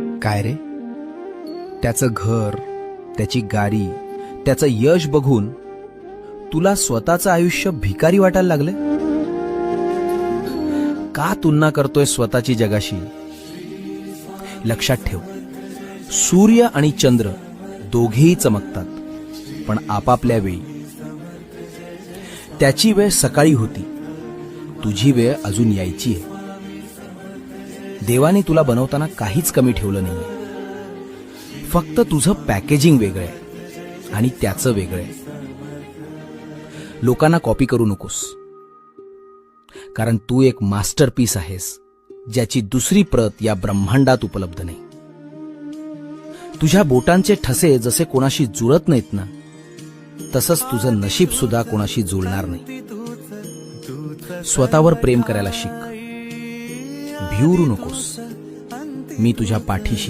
काय रे? त्याचं घर त्याची गाडी त्याचं यश बघून तुला स्वतःचं आयुष्य भिकारी वाटायला लागलं का तुलना करतोय स्वतःची जगाशी? लक्षात ठेव सूर्य आणि चंद्र दोघेही चमकतात पण आपापल्या वेळी. त्याची वेळ सकाळी होती. तुझी वेळ अजून यायची आहे. देवाने तुला बनवताना काहीच कमी ठेवलं नाही फक्त तुझं पॅकेजिंग वेगळं आहे आणि त्याचं वेगळं आहे. लोकांना कॉपी करू नकोस. कारण तू एक मास्टरपीस आहेस ज्याची दुसरी प्रत या ब्रह्मांडात उपलब्ध नाही. तुझ्या बोटांचे ठसे जसे कोणाशी जुळत नाहीत ना तसंच तुझं नशीब सुद्धा कोणाशी जुळणार नाही. स्वतःवर प्रेम करायला शिक. भिवरू नकोस मी तुझ्या पाठीशी